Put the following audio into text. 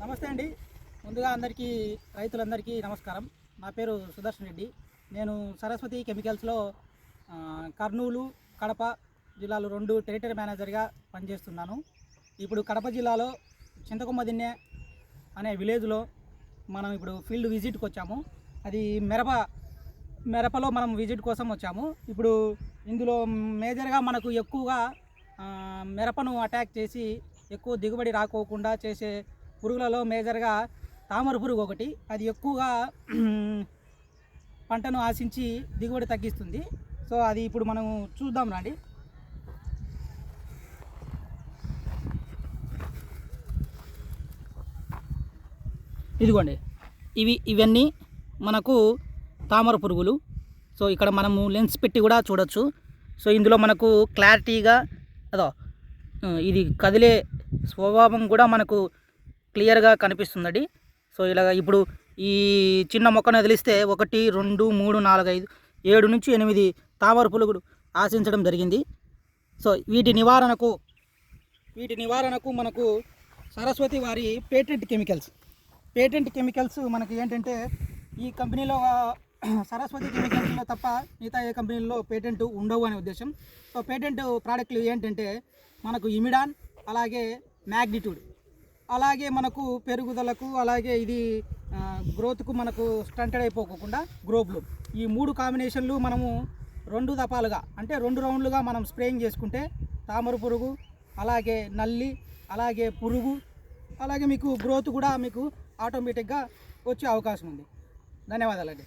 నమస్తే అండి. ముందుగా అందరికీ రైతులందరికీ నమస్కారం. నా పేరు సుదర్శన్ రెడ్డి. నేను సరస్వతి కెమికల్స్లో కర్నూలు కడప జిల్లాలో రెండు టెరిటరీ మేనేజర్గా పనిచేస్తున్నాను. ఇప్పుడు కడప జిల్లాలో చింతకొమ్మ దిన్నె అనే విలేజ్లో మనం ఇప్పుడు ఫీల్డ్ విజిట్కి వచ్చాము. అది మిరప మిరపలో మనం విజిట్ కోసం వచ్చాము. ఇప్పుడు ఇందులో మేజర్గా మనకు ఎక్కువగా మిరపను అటాక్ చేసి ఎక్కువ దిగుబడి రాకోకుండా చేసే పురుగులలో మేజర్గా తామర పురుగు ఒకటి. అది ఎక్కువగా పంటను ఆశించి దిగుబడి తగ్గిస్తుంది. సో అది ఇప్పుడు మనం చూద్దాం రండి. ఇదిగోండి. ఇవి ఇవన్నీ మనకు తామర పురుగులు. సో ఇక్కడ మనము లెన్స్ పెట్టి కూడా చూడొచ్చు. సో ఇందులో మనకు క్లారిటీగా అదో ఇది కదిలే స్వభావం కూడా మనకు క్లియర్గా కనిపిస్తుందండి. సో ఇలాగ ఇప్పుడు ఈ చిన్న మొక్కను వదిలిస్తే ఒకటి రెండు మూడు నాలుగు ఐదు ఏడు నుంచి ఎనిమిది తామర పులుగుడు ఆశించడం జరిగింది. సో వీటి నివారణకు వీటి నివారణకు మనకు సరస్వతి వారి పేటెంట్ కెమికల్స్. పేటెంట్ కెమికల్స్ మనకి ఏంటంటే ఈ కంపెనీలో సరస్వతి కెమికల్స్లో తప్ప మిగతా ఏ కంపెనీల్లో పేటెంట్ ఉండవు అనే ఉద్దేశం. సో పేటెంట్ ప్రోడక్ట్లు ఏంటంటే మనకు ఇమిడాన్ అలాగే మ్యాగ్నిట్యూడ్ అలాగే మనకు పెరుగుదలకు అలాగే ఇది గ్రోత్కు మనకు స్టంటెడ్ అయిపోకుండా గ్రోబ్లు ఈ మూడు కాంబినేషన్లు మనము రెండు దపాలుగా అంటే రెండు రౌండ్లుగా మనం స్ప్రేయింగ్ చేసుకుంటే తామర పురుగు అలాగే నల్లి అలాగే పురుగు అలాగే మీకు గ్రోత్ కూడా మీకు ఆటోమేటిక్గా వచ్చే అవకాశం ఉంది. ధన్యవాదాలండి.